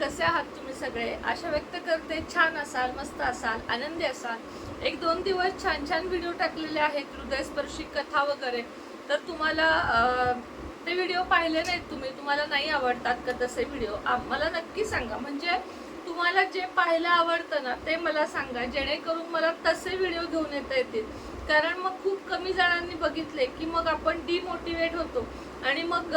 कसे आहात तुम्ही सगळे? आशा व्यक्त करते छान असाल मस्त असाल आनंदी असाल. एक दोन दिवस छान छान व्हिडिओ टाकलेले आहेत हृदयस्पर्शी कथा वगैरे. तर तुम्हाला ते व्हिडिओ पाहिले नाहीत तुम्ही. तुम्हाला नाही आवडतात का तसे व्हिडिओ मला नक्की सांगा. म्हणजे तुम्हाला जे पाहायला आवडतं ना ते मला सांगा. जेणेकरून मला तसे व्हिडिओ घेऊन येता येतील. कारण मग खूप कमी जणांनी बघितले की मग आपण डिमोटिवेट होतो. आणि मग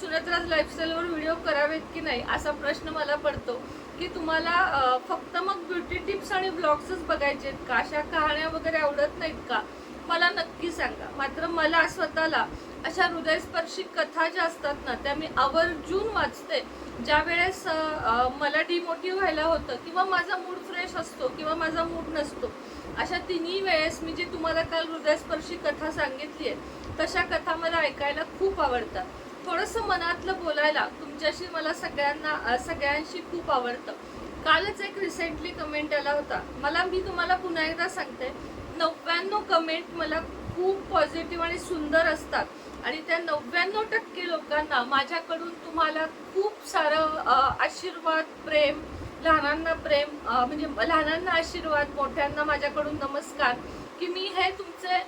सुरतराज लाईफस्टाईलवर व्हिडिओ करावेत की नाही असा प्रश्न मला पडतो की तुम्हाला फक्त मग ब्युटी टिप्स आणि ब्लॉग्सच बघायचे आहेत का? अशा कहाण्या वगैरे आवडत नाहीत का? मला नक्की सांगा. मात्र मला स्वतःला अशा हृदयस्पर्शी कथा ज्या असतात ना त्या मी आवर्जून वाचते. ज्या वेळेस मला डिमोटिव्ह व्हायला होतं किंवा माझा मूड फ्रेश असतो किंवा माझा मूड नसतो अशा तिन्ही वेळेस मी जी तुम्हाला काल हृदयस्पर्शी कथा सांगितली आहे तशा कथा मला ऐकायला खूप आवडतात. थोडंसं मनातलं बोलायला तुमच्याशी मला सगळ्यांना सगळ्यांशी खूप आवडतं. कालच एक रिसेंटली कमेंट आला होता. मला मी तुम्हाला पुन्हा एकदा सांगते नव्याण्णव कमेंट मला खूप पॉझिटिव्ह आणि सुंदर असतात. आणि त्या नव्याण्णव टक्के लोकांना माझ्याकडून तुम्हाला खूप सारं आशीर्वाद प्रेम लहानांना प्रेम म्हणजे लहानांना आशीर्वाद मोठ्यांना माझ्याकडून नमस्कार की मी हे तुमचे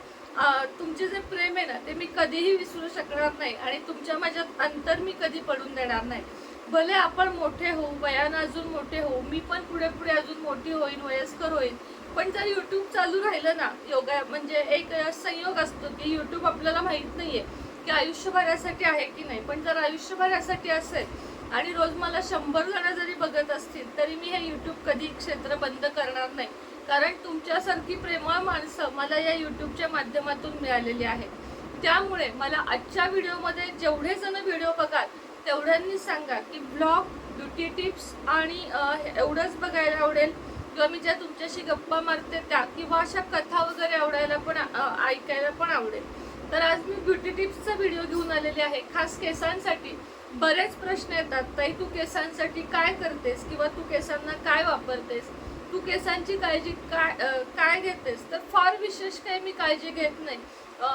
तुमचे जे प्रेम आहे ना ते मी कधीही विसरू शकणार नाही आणि तुमच्या माझ्यात अंतर मी कधी पडून देणार नाही. भले आपण मोठे होऊ वयानं अजून मोठे होऊ मी पण पुढे पुढे अजून मोठी होईन वयस्कर होईन पण जर यूट्यूब चालू राहिलं ना योगा म्हणजे एक संयोग असतो की यूट्यूब आपल्याला माहीत नाही आहे की आयुष्यभरासाठी आहे की नाही पण जर आयुष्यभरासाठी असेल आणि रोज मला शंभर जण जरी बघत असतील तरी मी हे युट्यूब कधी क्षेत्र बंद करणार नाही. कारण तुमच्यासारखी प्रेमळ माणसं मला या युट्यूबच्या माध्यमातून मिळालेली आहेत. त्यामुळे मला आजच्या व्हिडिओमध्ये जेवढे जण व्हिडिओ बघाल तेवढ्यांनी सांगा की ब्लॉग ब्युटी टिप्स आणि एवढंच बघायला आवडेल. किंवा मी ज्या तुमच्याशी गप्पा मारते त्या किंवा अशा कथा वगैरे आवडायला पण ऐकायला पण आवडेल. तर आज मी ब्युटी टिप्सचा व्हिडिओ घेऊन आलेले आहे. खास केसांसाठी बरेच प्रश्न येतात. ताई तू केसांसाठी काय करतेस किंवा तू केसांना काय वापरतेस? तू केसांची काळजी काय काय घेतेस? तर फार विशेष काही मी काळजी घेत नाही.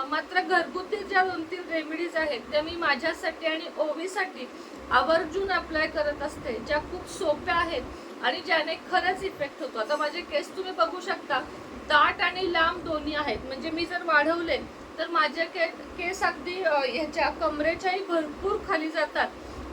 मात्र घरगुती ज्या दोन तीन रेमेडीज आहेत त्या मी माझ्यासाठी आणि ओवीसाठी आवर्जून अप्लाय करत असते ज्या खूप सोप्या आहेत आणि ज्याने खरंच इफेक्ट होतो. आता माझे केस तुम्ही बघू शकता. दाट आणि लांब दोन्ही आहेत. म्हणजे मी जर वाढवले तर माझ्या के केस अगदी ह्याच्या कमरेच्याही भरपूर खाली जातात.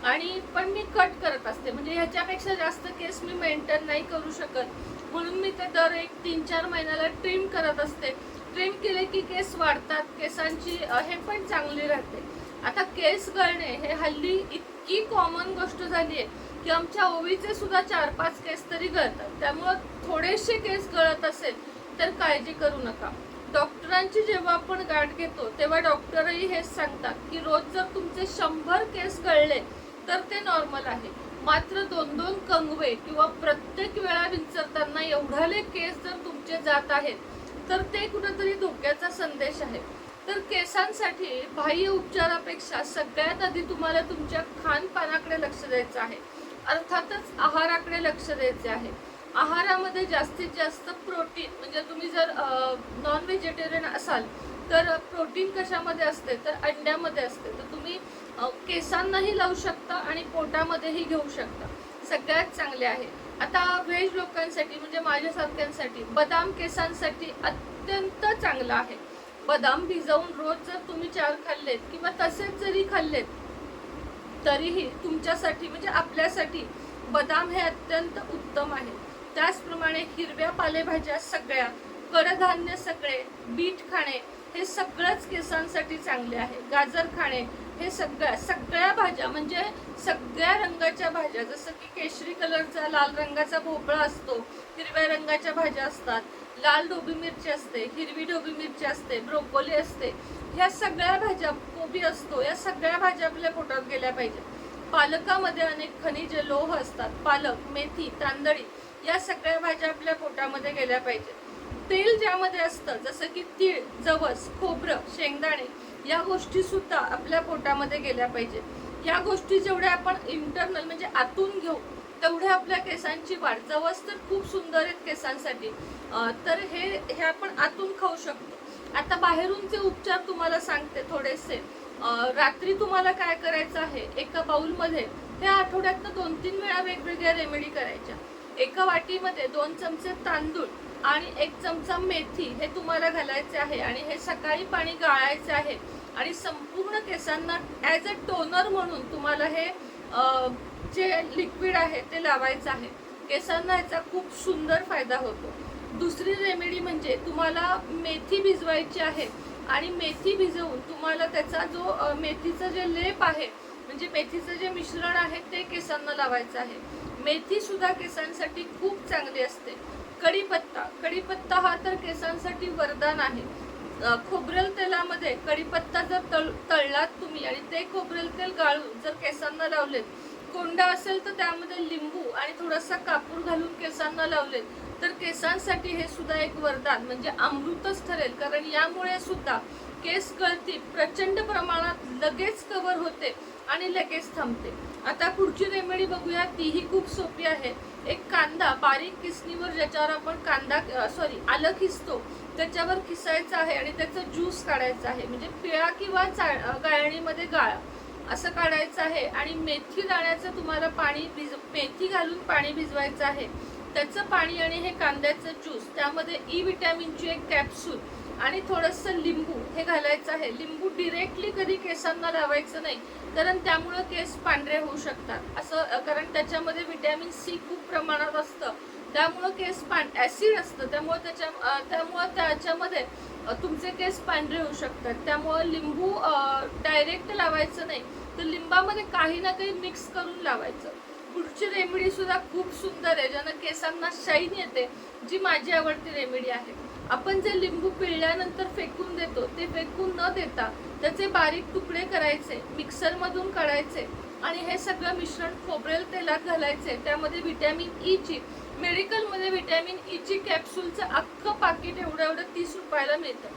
आणि पण मी कट करत असते. म्हणजे ह्याच्यापेक्षा जास्त केस मी मेंटेन नाही करू शकत. म्हणून मी ते दर एक तीन चार महिन्याला ट्रिम करत असते. ट्रिम केले की केस वाढतात. केसांची हे पण चांगली राहते. आता केस गळणे हे हल्ली इतकी कॉमन गोष्ट झाली आहे की आमच्या ओवीचे सुद्धा चार पाच केस तरी गळतात. त्यामुळं थोडेसे केस गळत असेल तर काळजी करू नका. डॉक्टरांची जेव्हा आपण गाठ घेतो तेव्हा डॉक्टरही हेच सांगतात की रोज जर तुमचे शंभर केस गळले तर ते नॉर्मल आहे. मात्र दोन दोन कंगवे किंवा प्रत्येक वेळा विंचरताना एवढाले केस जर तुमचे जात आहेत तर ते कुठेतरी धोक्याचा संदेश आहे. तर केसांसाठी बाह्य उपचारापेक्षा सगळ्यात आधी तुम्हाला तुमच्या खानपानाकडे लक्ष द्यायचं आहे. अर्थातच आहाराकडे लक्ष द्यायचे आहे. आहारामध्ये जास्तीत जास्त प्रोटीन म्हणजे तुम्ही जर नॉन व्हेजिटेरियन असाल तर प्रोटीन कशामध्ये असते? तर अंड्यामध्ये असते. तर तुम्ही केसांनाही लावू शकता आणि पोटामध्येही घेऊ शकता. सगळ्यात चांगले आहे. आता व्हेज लोकांसाठी म्हणजे माझ्यासारख्यांसाठी बदाम केसांसाठी अत्यंत चांगला आहे. बदाम भिजवून रोज जर तुम्ही चार खाल्लेत किंवा तसेच जरी खाल्लेत तरीही तुमच्यासाठी म्हणजे आपल्यासाठी बदाम हे अत्यंत उत्तम आहे. त्याचप्रमाणे हिरव्या पालेभाज्या सगळ्या कडधान्य सगळे बीट खाणे हे सगळंच केसांसाठी चांगले आहे. गाजर खाणे हे सगळ्या सगळ्या भाज्या म्हणजे सगळ्या रंगाच्या भाज्या जसं की केशरी कलरचा लाल रंगाचा भोपळा असतो हिरव्या रंगाच्या भाज्या असतात. लाल ढोबी मिरची असते हिरवी ढोबी मिरची असते ब्रोकोली असते. ह्या सगळ्या भाज्या कोबी असतो या सगळ्या भाज्या आपल्या पोटात गेल्या पाहिजेत. पालकामध्ये अनेक खनिजे लोह असतात. पालक मेथी तांदळी या सगळ्या भाज्या आपल्या पोटामध्ये गेल्या पाहिजेत. तेल ज्यामध्ये असतं जसं की तीळ जवस खोबरं शेंगदाणे या गोष्टी सुद्धा आपल्या पोटामध्ये गेल्या पाहिजेत. या गोष्टी जेवढ्या आपण इंटरनल म्हणजे आतून घेऊ तेवढ्या आपल्या केसांची वाढ. जवस तर खूप सुंदर आहेत केसांसाठी. तर हे हे आपण आतून खाऊ शकतो. आता बाहेरूनचे उपचार तुम्हाला सांगते थोडेसे. रात्री तुम्हाला काय करायचं आहे? एका बाउलमध्ये ह्या आठवड्यातनं दोन तीन वेळा वेगवेगळ्या रेमेडी करायच्या. एका वाटीमध्ये दोन चमचे तांदूळ आणि एक चमचा मेथी हे तुम्हाला घालायचे आहे आणि हे सकाळी पाणी गाळायचे आहे. आणि संपूर्ण केसांना ॲज अ टोनर म्हणून तुम्हाला हे जे लिक्विड आहे ते लावायचं आहे. केसांना याचा खूप सुंदर फायदा होतो. दुसरी रेमेडी म्हणजे तुम्हाला मेथी भिजवायची आहे आणि मेथी भिजवून तुम्हाला त्याचा जो मेथीचं जे लेप आहे म्हणजे मेथीचं जे मिश्रण आहे ते केसांना लावायचं आहे. मेथी सुद्धा केसांसाठी खूप चांगली असते. कढीपत्ता कढीपत्ता हा तर केसांसाठी वरदान आहे. खोबरेल तेलामध्ये कढीपत्ता जर तळ तळलात तुम्ही आणि ते खोबरेल तेल गाळून जर केसांना लावलेत कोंडा असेल तर त्यामध्ये लिंबू आणि थोडासा कापूर घालून केसांना लावलेत तर केसांसाठी हे सुद्धा एक वरदान म्हणजे अमृतच ठरेल. कारण यामुळे सुद्धा केस गळती प्रचंड प्रमाणात लगेच कवर होते आणि लगेच थांबते. आता पुढची रेमेडी बघूया तीही खूप सोपी आहे. एक कांदा बारीक किसणीवर ज्याच्यावर आपण कांदा सॉरी आलं किसतो त्याच्यावर किसायचं आहे आणि त्याचं ज्यूस काढायचा आहे. म्हणजे पिळा किंवा चा- गाळणीमध्ये गाळा. असं काढायचं आहे आणि मेथी दाण्याचं तुम्हाला पाणी भिज मेथी घालून पाणी भिजवायचं आहे. त्याचं पाणी आणि हे कांद्याचं ज्यूस त्यामध्ये e ई विटॅमिनची एक कॅप्सूल आणि थोडंसं लिंबू हे घालायचं आहे. लिंबू डिरेक्टली कधी केसांना लावायचं नाही कारण त्यामुळं केस पांढरे होऊ शकतात. असं कारण त्याच्यामध्ये व्हिटॅमिन सी खूप प्रमाणात असतं. त्यामुळं केस पां ॲसिड असतं. त्यामुळं त्याच्या त्यामुळं त्याच्यामध्ये तुमचे केस पांढरे होऊ शकतात. त्यामुळं लिंबू डायरेक्ट लावायचं नाही. तर लिंबामध्ये काही ना काही मिक्स करून लावायचं. पुढची रेमेडी सुद्धा खूप सुंदर आहे ज्यानं केसांना शाईन येते जी माझी आवडती रेमेडी आहे. आपण जे लिंबू पिळल्यानंतर फेकून देतो ते फेकून न देता त्याचे बारीक तुकडे करायचे मिक्सरमधून काढायचे आणि हे सगळं मिश्रण खोबरेल तेलात घालायचे. त्यामध्ये व्हिटॅमिन ई e ची व्हिटॅमिन ई कॅप्सूलचं अख्खं पाकिट एवढं एवढं तीस रुपयाला मिळतं.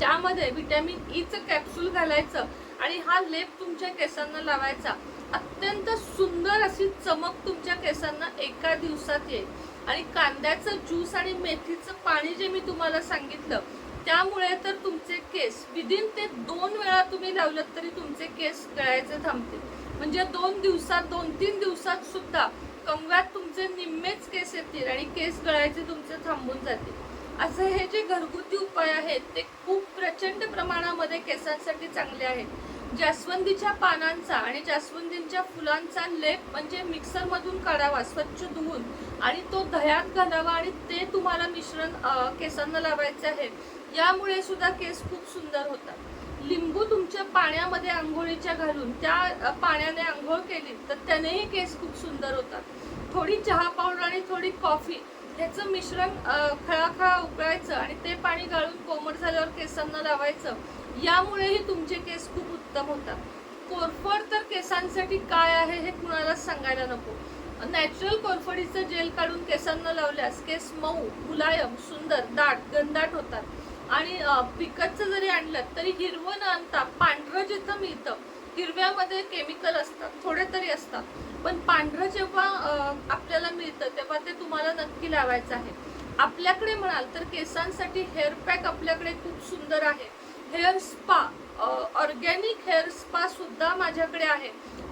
त्यामध्ये व्हिटॅमिन ईचं कॅप्सूल घालायचं आणि हा लेप तुमच्या केसांना लावायचा. अत्यंत सुंदर अशी चमक तुमच्या केसांना एका दिवसात येईल. आणि कांद्याचं ज्यूस आणि मेथीचं पाणी जे मी तुम्हाला सांगितलं त्यामुळे तर तुमचे केस विदिन ते दोन वेळा तुम्ही लावलं तरी तुमचे केस गळायचे थांबतील. म्हणजे दोन दिवसात दोन तीन दिवसात सुद्धा कंगव्यात तुमचे निम्मेच केस येतील आणि केस गळायचे तुमचे थांबून जातील. असं हे जे घरगुती उपाय आहेत ते खूप प्रचंड प्रमाणामध्ये केसांसाठी चांगले आहेत. जास्वंदीच्या पानांचा आणि जास्वंदीच्या फुलांचा लेप म्हणजे मिक्सर मधून काढावा स्वच्छ धुवून. आणि तो दह्यात घालावा आणि ते तुम्हाला मिश्रण केसांना लावायचे आहे. यामुळे सुद्धा केस खूप सुंदर होतात. लिंबू तुमच्या पाण्यामध्ये आंघोळीच्या घालून त्या पाण्याने आंघोळ केली तर त्यानेही केस खूप सुंदर होतात. थोडी चहा पावडर आणि थोडी कॉफी ह्याचं मिश्रण खळाखळा उकळायचं आणि ते पाणी गाळून कोमट झाल्यावर केसांना लावायचं. यामुळेही तुमचे केस खूप उत्तम होतात. कोरफड तर केसांसाठी काय आहे हे कुणालाच सांगायला नको. नॅचरल कोरफडीचं जेल काढून केसांना लावल्यास केस मऊ मुलायम सुंदर दाट गंदाट होतात. आणि पिकतचं जरी आणलं तरी हिरवं न आणता पांढरं जिथं मिळतं हिरव्यामध्ये केमिकल असतात थोडे तरी असतात. पण पांढरं जेव्हा आपल्याला मिळतं तेव्हा ते तुम्हाला नक्की लावायचं आहे. आपल्याकडे म्हणाल तर केसांसाठी हेअर पॅक आपल्याकडे खूप सुंदर आहे. Hair spa organic hair spa सुद्धा माझ्याकडे आहे.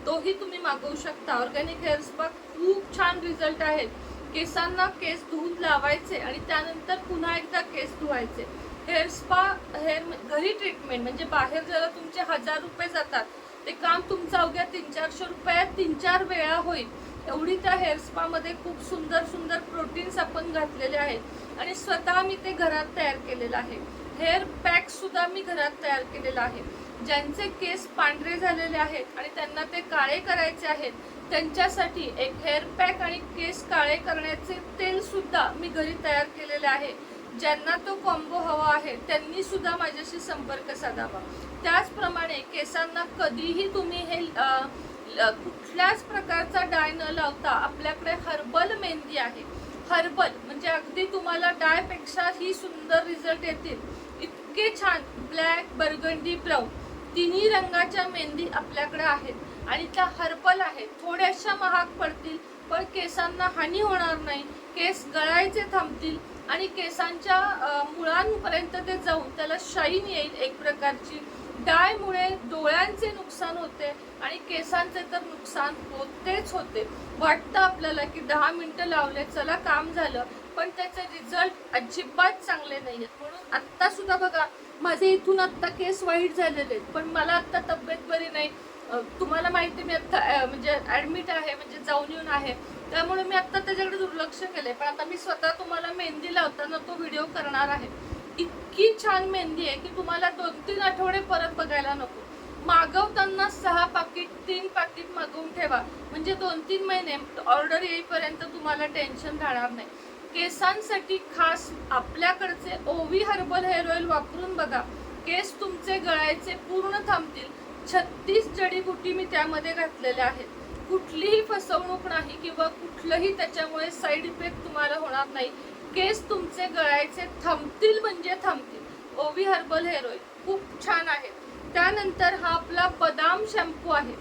तोही तुम्ही मागवू शकता. ऑर्गॅनिक हेअर स्पा खूप छान रिझल्ट आहेत. केसांना केस धुवून लावायचे आणि त्यानंतर पुन्हा एकदा केस धुवायचे. हेअर स्पा हेअर घरी ट्रीटमेंट म्हणजे बाहेर जरा तुमचे हजार रुपये जातात ते काम तुमचं अवघ्या तीन चारशे रुपयात तीन चार वेळा होईल. एवढी त्या हेअर स्पामध्ये खूप सुंदर सुंदर प्रोटीन्स आपण घातलेले आहेत. आणि स्वतः मी ते घरात तयार केलेलं आहे. हेअर पॅकसुद्धा मी घरात तयार केलेला आहे. ज्यांचे केस पांढरे झालेले आहेत आणि त्यांना ते काळे करायचे आहेत त्यांच्यासाठी एक हेअर पॅक आणि केस काळे करण्याचे तेलसुद्धा मी घरी तयार केलेले आहे. ज्यांना तो कॉम्बो हवा आहे त्यांनी सुद्धा माझ्याशी संपर्क साधावा. त्याचप्रमाणे केसांना कधीही तुम्ही हे कुठल्याच प्रकारचा डाय न लावता आपल्याकडे हर्बल मेहंदी आहे. हर्बल म्हणजे अगदी तुम्हाला डायपेक्षा ही सुंदर रिझल्ट येतील. इतके छान ब्लॅक बर्गंडी ब्राऊन तिन्ही रंगाच्या मेहंदी आपल्याकडे आहेत. आणि त्या हर्बल आहेत. थोड्याशा महाग पडतील पण केसांना हानी होणार नाही. केस गळायचे थांबतील आणि केसांच्या मुळांपर्यंत ते जाऊन त्याला शाईन येईल एक प्रकारची. डायमुळे डोळ्यांचे नुकसान होते आणि केसांचे तर नुकसान होतेच होते. वाटतं आपल्याला की दहा मिनटं लावले चला काम झालं पण त्याचे रिझल्ट अजिबात चांगले नाही आहेत म्हणून आत्तासुद्धा बघा माझे इथून आत्ता केस वाईट झालेले आहेत पण मला आत्ता तब्येत बरी नाही. तुम्हाला माहिती मी आत्ता म्हणजे ॲडमिट आहे म्हणजे जाऊन येऊन आहे. त्यामुळे मी आत्ता त्याच्याकडे दुर्लक्ष केले पण आता मी स्वतः तुम्हाला मेहंदी लावताना तो व्हिडिओ करणार आहे. इतकी छान मेहंदी आहे की तुम्हाला दोन तीन आठवडे परत बघायला नको. मागवताना सहा पाकिट तीन पाकिट मागवून ठेवा. म्हणजे दोन तीन महिने ऑर्डर येईपर्यंत तुम्हाला टेन्शन राहणार नाही. केसांसाठी खास आपल्याकडचे ओवी हर्बल हेअर ऑइल वापरून बघा. केस तुमचे गळायचे पूर्ण थांबतील. छत्तीस जडीबुटी मी त्यामध्ये घातलेल्या आहेत. कुठलीही फसवणूक नाही किंवा कुठलंही त्याच्यामुळे साईड इफेक्ट तुम्हाला होणार नाही. केस तुमचे गळायचे थांबतील म्हणजे थांबतील ओवी हर्बल हेअर ऑइल खूप छान आहे. त्यानंतर हा आपला बदाम शॅम्पू आहे.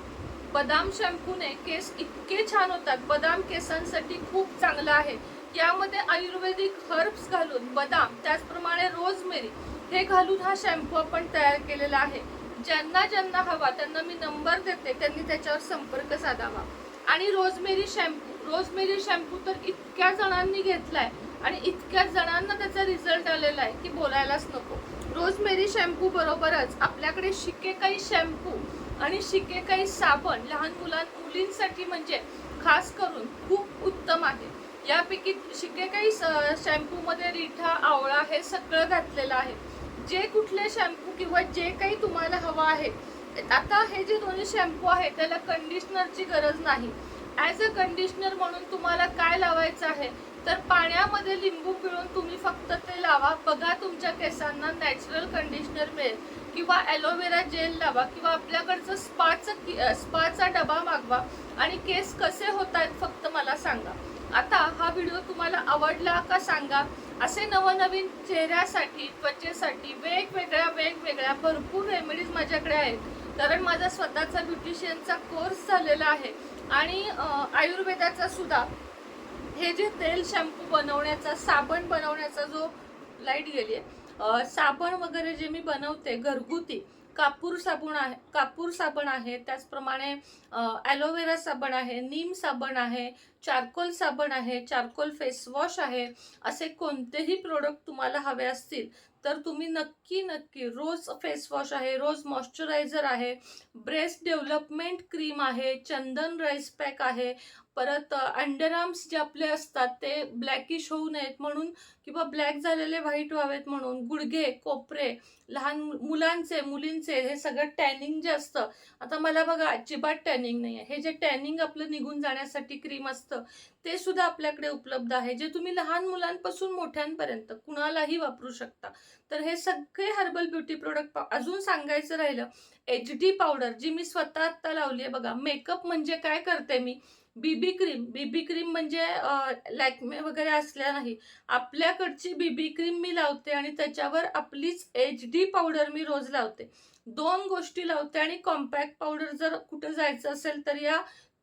बदाम शॅम्पूने केस इतके छान होतात. बदाम केसांसाठी खूप चांगला आहे. यामध्ये आयुर्वेदिक हर्ब्स घालून बदाम त्याचप्रमाणे रोजमेरी हे घालून हा शॅम्पू आपण तयार केलेला आहे. ज्यांना ज्यांना हवा त्यांना मी नंबर देते त्यांनी त्याच्यावर संपर्क साधावा. आणि रोजमेरी शॅम्पू रोजमेरी शॅम्पू तर इतक्या जणांनी घेतलाय. आणि इतक्या जणांना त्याचा रिझल्ट आलेला आहे की बोलायलाच नको. रोजमेरी शॅम्पू बरोबरच आपल्याकडे शिकेकाई शॅम्पू आणि शिकेकाई साबण लहान मुलां मुलींसाठी म्हणजे खास करून खूप उत्तम आहे. यापैकी शिकेकाई काही शॅम्पूमध्ये रिठा आवळा हे सगळं घातलेलं आहे. जे कुठले शॅम्पू किंवा जे काही तुम्हाला हवं आहे आता हे जे दोन्ही शॅम्पू आहे त्याला कंडिशनरची गरज नाही. ॲज अ कंडिशनर म्हणून तुम्हाला काय लावायचं आहे? तर पाण्यामध्ये लिंबू पिळून तुम्ही फक्त ते लावा. बघा तुमच्या केसांना नॅचरल कंडिशनर मिळेल. किंवा ॲलोवेरा जेल लावा. किंवा आपल्याकडचं स्पाचं स्पाचा डबा मागवा. आणि केस कसे होत आहेत फक्त मला सांगा. आता हा व्हिडिओ तुम्हाला आवडला का सांगा. असे नवनवीन चेहऱ्यासाठी त्वचेसाठी वेगवेगळ्या वेगवेगळ्या भरपूर रेमेडीज माझ्याकडे आहेत. कारण माझा स्वतःचा ब्युटिशियनचा कोर्स झालेला आहे. आणि आयुर्वेदाचा सुद्धा. हे जे तेल शॅम्पू बनवण्याचा साबण बनवण्याचा जो लाइट गेली आहे साबण वगैरे जे मी बनवते घरगुती कापूर साबण आहे कापूर साबण आहे त्याचप्रमाणे ॲलोवेरा साबण आहे नीम साबण आहे चारकोल साबण आहे चारकोल फेसवॉश आहे असे कोणतेही प्रोडक्ट तुम्हाला हवे असतील तर तुम्ही नक्की नक्की रोज फेसवॉश आहे रोज मॉइश्चरायझर आहे ब्रेस्ट डेव्हलपमेंट क्रीम आहे चंदन राईस पॅक आहे परत अंडरआर्म्स जे आपले असतात ते ब्लॅकिश होऊ नयेत म्हणून किंवा ब्लॅक झालेले व्हाईट व्हावेत म्हणून गुडघे कोपरे लहान मुलांचे मुलींचे हे सगळं टॅनिंग जे असतं. आता मला बघा अजिबात टॅनिंग नाही आहे हे जे टॅनिंग आपलं निघून जाण्यासाठी क्रीम असतं ते सुद्धा आपल्याकडे उपलब्ध आहे जे तुम्ही लहान मुलांपासून मोठ्यांपर्यंत कुणालाही वापरू शकता. तर हे सगळे हर्बल ब्युटी प्रोडक्ट अजून सांगायचं राहिलं एच डी पावडर जी मी स्वतः आत्ता लावली आहे बघा मेकअप म्हणजे काय करते मी? बीबी क्रीम बीबी क्रीम म्हणजे लॅक्मे वगैरे असल्या नाही. आपल्याकडची बीबी क्रीम मी लावते आणि त्याच्यावर आपलीच एच डी पावडर मी रोज लावते. दोन गोष्टी लावते आणि कॉम्पॅक्ट पावडर जर कुठं जायचं असेल तर या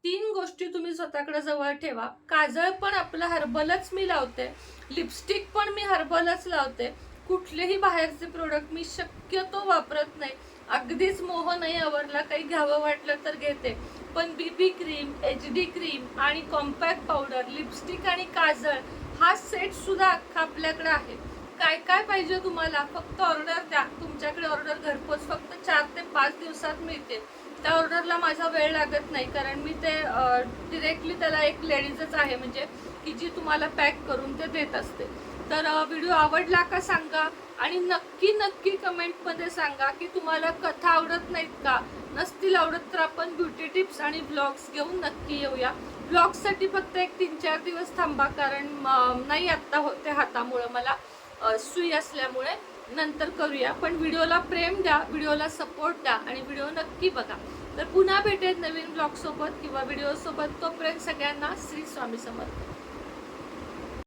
तीन गोष्टी तुम्ही स्वतःकडे जवळ ठेवा. काजळ पण आपलं हर्बलच मी लावते. लिपस्टिक पण मी हर्बलच लावते. कुठलेही बाहेरचे प्रोडक्ट मी शक्यतो वापरत नाही. अगदीच मोह नाही आवडला काही घ्यावं वाटलं तर घेते. पण BB cream H D cream आणि कॉम्पॅक्ट पावडर लिपस्टिक आणि काजळ हा सेट सुद्धा अख्खा आपल्याकडे आहे. काय काय पाहिजे तुम्हाला? फक्त ऑर्डर द्या. तुमच्याकडे ऑर्डर घरपोच फक्त चार ते पाच दिवसात मिळते. त्या ऑर्डरला माझा वेळ लागत नाही कारण मी ते डिरेक्टली त्याला एक लेडीजच आहे म्हणजे की जी तुम्हाला पॅक करून ते देत असते. तर व्हिडिओ आवडला का सांगा आणि नक्की नक्की कमेंटमध्ये सांगा की तुम्हाला कथा आवडत नाहीत का? नसतील आवडत तर आपण ब्युटी टिप्स आणि ब्लॉग्स घेऊन नक्की येऊया. ब्लॉग्ससाठी फक्त एक तीन चार दिवस थांबा कारण नाही आत्ता होते हातामुळं मला सुई असल्यामुळे. नंतर करूया. पण व्हिडिओला प्रेम द्या व्हिडिओला सपोर्ट द्या आणि व्हिडिओ नक्की बघा. तर पुन्हा भेटेत नवीन ब्लॉगसोबत किंवा व्हिडिओसोबत तोपर्यंत सगळ्यांना श्री स्वामी समर्थ.